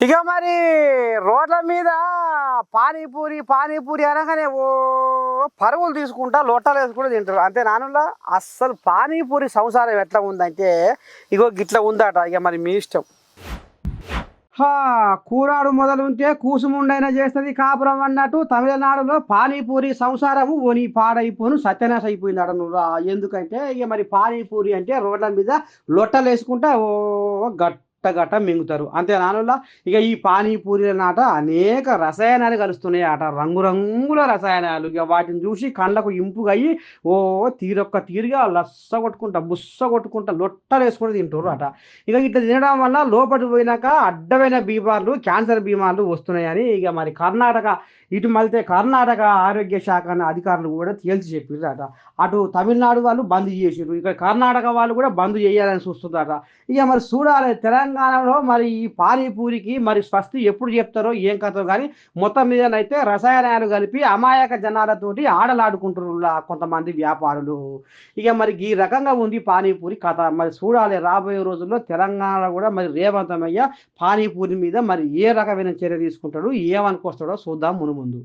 ఇక మరి రోడ్ల మీద పానీపూరి పానీపూరి అనగానే ఓ పరుగులు తీసుకుంటా లొట్టలు వేసుకుంటూ తింటారు. అంతే నానులా అస్సలు పానీపూరి సంసారం ఎట్లా ఉందంటే ఇగో గిట్ల ఉందట ఇక మరి మీ ఇష్టం. హా కూరాడు మొదలు ఉంటే కూసుముండైనా చేస్తుంది కాపురం అన్నట్టు తమిళనాడులో పానీపూరి సంసారము ఓని పాడైపోను సత్యనాశ అయిపోయింది అడ ఎందుకంటే ఇక మరి పానీపూరి అంటే రోడ్ల మీద లొట్టలు వేసుకుంటా ఓ గట్ గట్ట మింగుతారు. అంతే నానులా ఇక ఈ పానీపూరీల నాట అనేక రసాయనాలు కలుస్తున్నాయి అట రంగురంగుల రసాయనాలు. ఇక వాటిని చూసి కళ్ళకు ఇంపుగా అయ్యి ఓ తీరొక్క తీరుగా లస్స కొట్టుకుంటా బుస్స కొట్టుకుంటా లొట్టలు వేసుకుని తింటారు అట ఇక ఇట్లా తినడం వల్ల లోపలికి పోయినాక అడ్డమైన బీమార్లు క్యాన్సర్ బీమార్లు వస్తున్నాయని ఇక మరి కర్ణాటక ఇటు మళ్ళీ కర్ణాటక ఆరోగ్య శాఖ అధికారులు కూడా తేల్చి చెప్పారట అటు తమిళనాడు వాళ్ళు బంద్ చేసారు ఇక కర్ణాటక వాళ్ళు కూడా బంద్ చేయాలని చూస్తుందట ఇక మరి చూడాలి. తెలంగాణలో మరి ఈ పానీపూరికి మరి స్వస్తి ఎప్పుడు చెప్తారో ఏం కథో కానీ మొత్తం మీదనైతే రసాయనాలు కలిపి అమాయక జనాలతోటి ఆడలాడుకుంటున్నారు కొంతమంది వ్యాపారులు. ఇక మరి ఈ రకంగా ఉంది పానీపూరి కథ. మరి చూడాలి రాబోయే రోజుల్లో తెలంగాణలో కూడా మరి రేవంతమయ్య పానీపూరి మీద మరి ఏ రకమైన చర్య తీసుకుంటాడు ఏమనుకొస్తాడో చూద్దాం మును ముందు